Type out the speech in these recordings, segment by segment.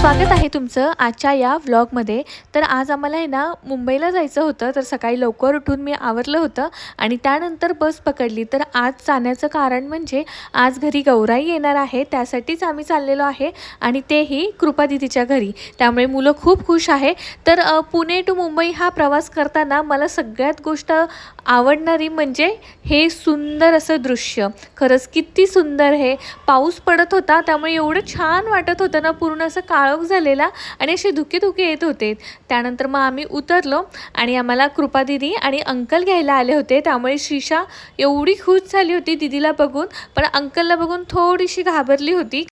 स्वागत आहे तुमचं आजच्या या व्लॉगमध्ये. तर आज आम्हाला आहे ना मुंबईला जायचं होतं. तर सकाळी लवकर उठून मी आवरलं होतं आणि त्यानंतर बस पकडली. तर आज जाण्याचं कारण म्हणजे आज घरी गौराई येणार आहे. त्यासाठीच आम्ही चाललेलो आहे आणि तेही कृपादिदीच्या घरी. त्यामुळे मुलं खूप खुश आहे. तर पुणे टू मुंबई हा प्रवास करताना मला सगळ्यात गोष्ट आवडणारी म्हणजे हे सुंदर असं दृश्य. खरंच किती सुंदर हे. पाऊस पडत होता त्यामुळे एवढं छान वाटत होतं ना पूर्ण असं काळ काळोख झालेला आणि असे धुके धुके येत होते. त्यानंतर मग आम्ही उतरलो आणि आम्हाला कृपादिदी आणि अंकल घ्यायला आले होते. त्यामुळे श्रीषा एवढी खुश झाली होती दिदीला बघून पण अंकलला बघून थोडीशी घाबरली होती.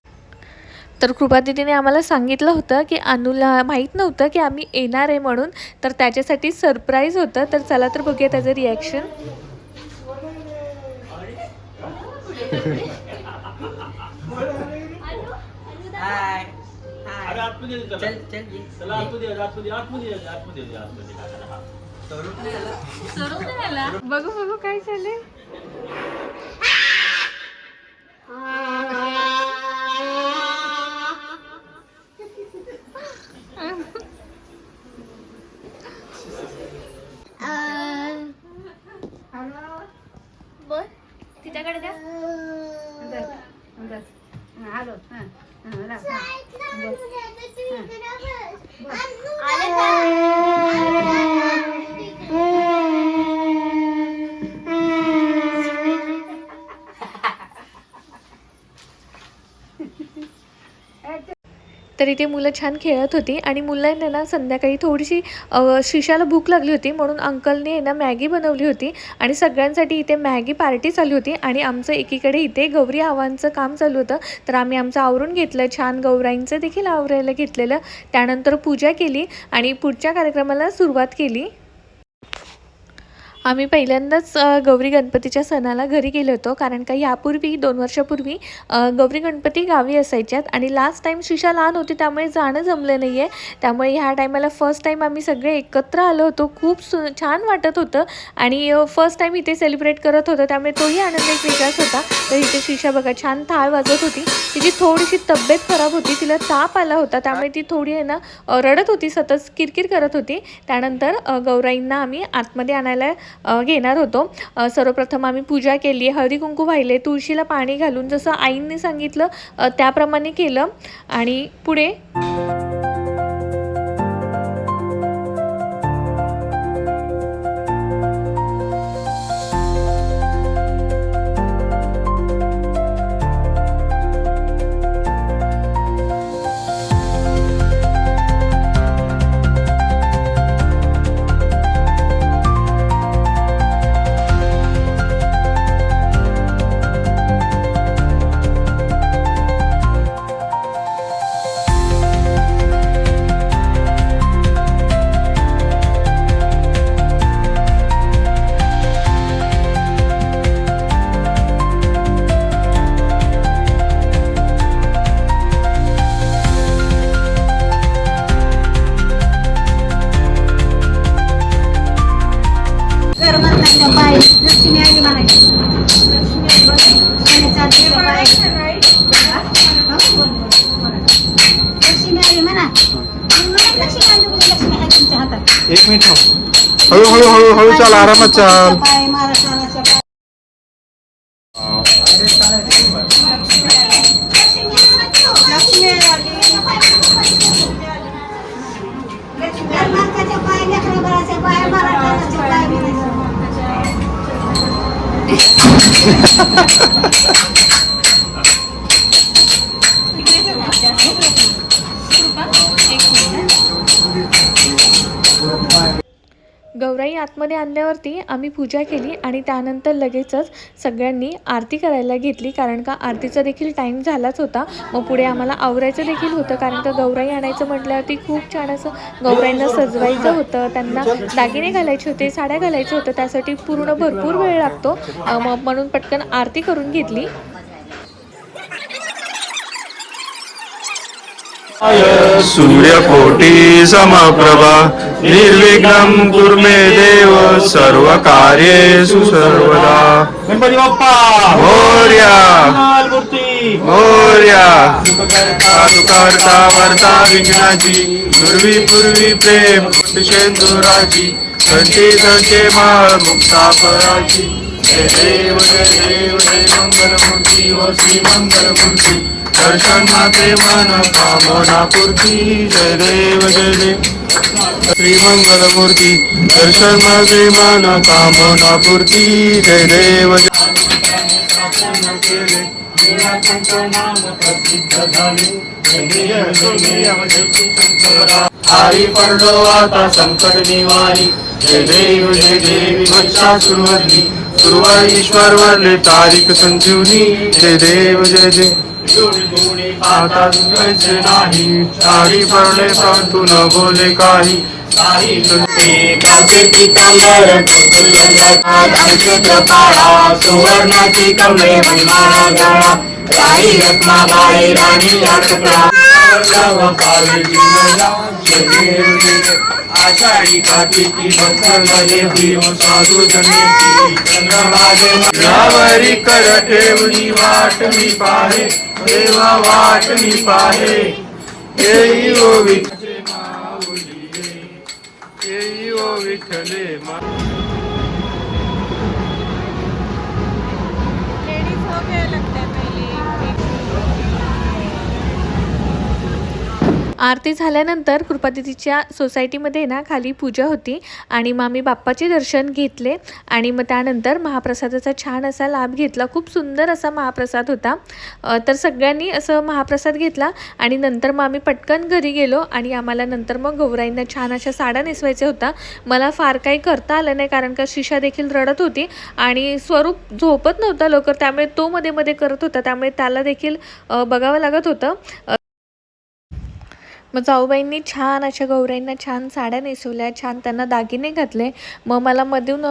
तर कृपादिदीने आम्हाला सांगितलं होतं की अनुला माहीत नव्हतं की आम्ही येणार आहे म्हणून तर त्याच्यासाठी सरप्राईज होतं. तर चला तर बघूया त्याचं रिॲक्शन हाय अरे आतमध्ये चला. चल ये. नाही आला. बघू बघू काय झाले तर इथे मुलं छान खेळत होती आणि मुलांना ना संध्याकाळी थोडीशी शिशाला भूक लागली होती म्हणून अंकलने ना मॅगी बनवली होती आणि सगळ्यांसाठी इथे मॅगी पार्टी चालू होती आणि आमचं एकीकडे इथे गौरी आव्हानचं काम चालू होतं. तर आम्ही आमचं आवरून घेतलं छान गौराईंचं देखील आवरायला घेतलेलं. त्यानंतर पूजा केली आणि पुढच्या कार्यक्रमाला सुरुवात केली. आम्ही पहिल्यांदाच गौरी गणपतीच्या सणाला घरी गेलो होतो. कारण का यापूर्वी दोन वर्षापूर्वी गौरी गणपती गावी असायच्यात. आणि लास्ट टाईम शिशा लहान होती त्यामुळे जाणं जमलं नाही आहे त्यामुळे ह्या टायमाला फर्स्ट टाईम आम्ही सगळे एकत्र आलो होतो. खूप सु छान वाटत होतं. आणि फर्स्ट टाईम इथे सेलिब्रेट करत होतो. त्यामुळे तोही आनंद एक वेगळाच होता. तर इथे शिशा बघा छान थाळ वाजवत होती. तिची थोडीशी तब्येत खराब होती. तिला ताप आला होता. त्यामुळे ती थोडी आहे ना रडत होती. सतत किरकिर करत होती. त्यानंतर गौराईंना आम्ही आतमध्ये आणायला घेणार होतो. सर्वप्रथम आम्ही पूजा केली. हळदी कुंकू वाहिले तुळशीला पाणी घालून जसं आईंनी सांगितलं त्याप्रमाणे केलं. आणि पुढे एक मिनिट थांब हळू हळू हळू हळू चाल आरामात चाल पाय महाराष्ट्राच्या पाय लक्ष्मी आतमध्ये आणल्यावरती आम्ही पूजा केली आणि त्यानंतर लगेचच सगळ्यांनी आरती करायला घेतली कारण का आरतीचा देखील टाईम झालाच होता. मग पुढे आम्हाला आवरायचं देखील होतं कारण का गौराई आणायचं म्हटल्यावरती खूप छान असं गौराईंना सजवायचं होतं. त्यांना दागिने घालायचे होते साड्या घालायचे होतं त्यासाठी पूर्ण भरपूर वेळ लागतो. मग म्हणून पटकन आरती करून घेतली. सूर्यकोटी समप्रभा निर्विघ्नं कुर्मे देव सर्वकार्येषु सर्वदा गणपती बाप्पा मोरया मोर्या करता वर्ता विघ्नाची पूर्वी पूर्वी प्रेम शेंदुराची संचे संचे माळ मुक्ता पराची जय देव जय देव जय मंगलमूर्ती व श्री मंगलमूर्ती दर्शन माते मन कामना पूर्ती जय देव जय देव. श्री मंगलमूर्ती दर्शन माते मन कामना पूर्ती जय देव जय पडलो आता संकट निवारी. जय देव जय देवी वंशा सुरवली सुरवा ईश्वर वरले तारीख संजीवनी. जय देव जय देव. आता नाही. साडी पडले परंतु न बोले काही. काही काचे पितांबर कपाळा सुवर्णाची महिमा गळा काही राणी आषाढी साधू चंद्रभागे ठेवणी वाट मी पाहे देवा वाट मी पाहे. येई ओ विठले माऊली येई ओ विठले मा आरती झाल्यानंतर कृपादिदीच्या सोसायटीमध्ये ना खाली पूजा होती आणि मग आम्ही बाप्पाचे दर्शन घेतले आणि मग त्यानंतर महाप्रसादाचा छान असा लाभ घेतला. खूप सुंदर असा महाप्रसाद होता. तर सगळ्यांनी असं महाप्रसाद घेतला आणि नंतर मग आम्ही पटकन घरी गेलो आणि आम्हाला नंतर मग गौराईंना छान अशा साड्या नेसवायच्या होता मला फार काही करता आलं नाही कारण का शिशा देखील रडत होती आणि स्वरूप झोपत नव्हता लवकर. त्यामुळे तो मध्ये मध्ये करत होता. त्यामुळे त्याला देखील बघावं लागत होतं. मग जाऊबाईंनी छान अशा गौराईंना छान साड्या नेसवल्या छान त्यांना दागिने घातले. मग मला मधून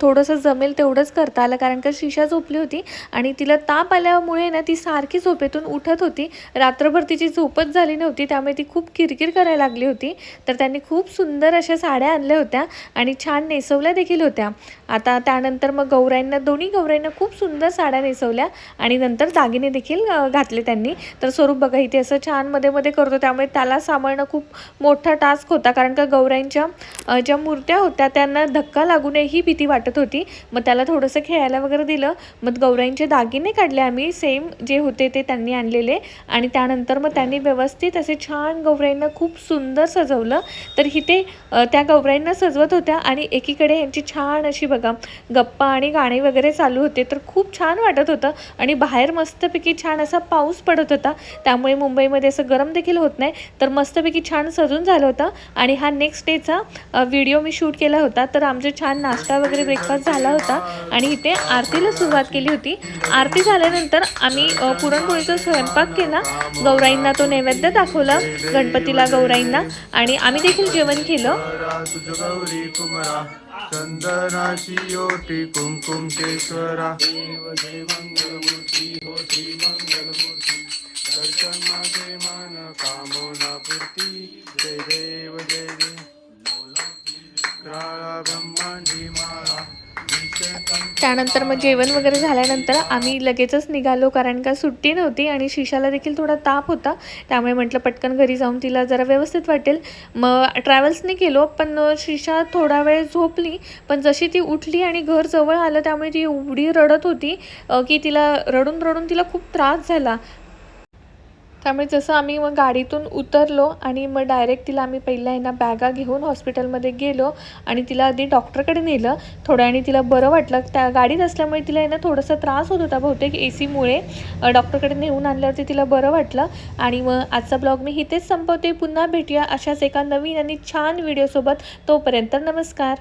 थोडंसं जमेल तेवढंच करता आलं कारण का शिशा झोपली होती आणि तिला ताप आल्यामुळे ना ती सारखी झोपेतून उठत होती. रात्रभर तिची झोपच झाली नव्हती त्यामुळे ती खूप किरकिर करायला लागली होती. तर त्यांनी खूप सुंदर अशा साड्या आणल्या होत्या आणि छान नेसवल्या देखील होत्या. आता त्यानंतर मग गौराईंना दोन्ही गौराईंना खूप सुंदर साड्या नेसवल्या आणि नंतर दागिने देखील घातले त्यांनी. तर स्वरूप बघा इथे असं छानमध्ये मध्ये करतो. त्यामुळे त्याला सांभाळणं खूप मोठा टास्क होता. कारण का गौराईंच्या ज्या मूर्त्या होत्या त्यांना धक्का लागू नये ही भीती वाटत होती. मग त्याला थोडंसं खेळायला वगैरे दिलं. मग गौराईंचे दागिने काढले आम्ही सेम जे होते ते त्यांनी आणलेले. आणि त्यानंतर मग त्यांनी व्यवस्थित असे छान गौराईंना खूप सुंदर सजवलं. तर इथे त्या गौराईंना सजवत होत्या आणि एकीकडे यांची छान अशी बघा गप्पा आणि गाणी वगैरे चालू होते तर खूप छान वाटत होतं. आणि बाहेर मस्तपैकी छान असा पाऊस पडत होता. त्यामुळे मुंबईमध्ये असं गरम देखील होत नाही तर मस्तपैकी छान सजून झालं होतं. आणि हा नेक्स्ट डेचा व्हिडिओ मी शूट केला होता. तर आमचे छान नाश्ता वगैरे ब्रेकफास्ट झाला होता. आणि इथे आरतीला सुरुवात केली होती. आरती झाल्यानंतर आम्ही पुरणपोळीचा स्वयंपाक केला. गौराईंना तो नैवेद्य दाखवला गणपतीला गौराईंना. आणि आम्ही देखील जेवण केलं. चंदनाची ओटी कुंकुम केश्वरा देव हो होती मंगल त्यानंतर मग जेवण वगैरे झाल्यानंतर आम्ही लगेचच निघालो कारण का सुट्टी नव्हती आणि शिशाला देखील थोडा ताप होता. त्यामुळे म्हटलं पटकन घरी जाऊन तिला जरा व्यवस्थित वाटेल. मग ट्रॅव्हल्सने गेलो पण शिशा थोडा वेळ झोपली. पण जशी ती उठली आणि घर जवळ आलं त्यामुळे ती एवढी रडत होती की तिला रडून रडून तिला खूप त्रास झाला. त्यामुळे जसं आम्ही मग गाडीतून उतरलो आणि मग डायरेक्ट तिला आम्ही पहिल्या आहे बॅगा घेऊन हॉस्पिटलमध्ये गेलो आणि तिला आधी डॉक्टरकडे नेलं. थोड्या आणि तिला बरं वाटलं. त्या गाडीत असल्यामुळे तिला आहे ना थोडासा त्रास होत होता बहुतेक ए सीमुळे डॉक्टरकडे नेऊन आणल्यावरती तिला बरं वाटलं. आणि मग आजचा ब्लॉग मी इथेच संपवते. पुन्हा भेटूया अशाच एका नवीन आणि छान व्हिडिओसोबत तोपर्यंत नमस्कार.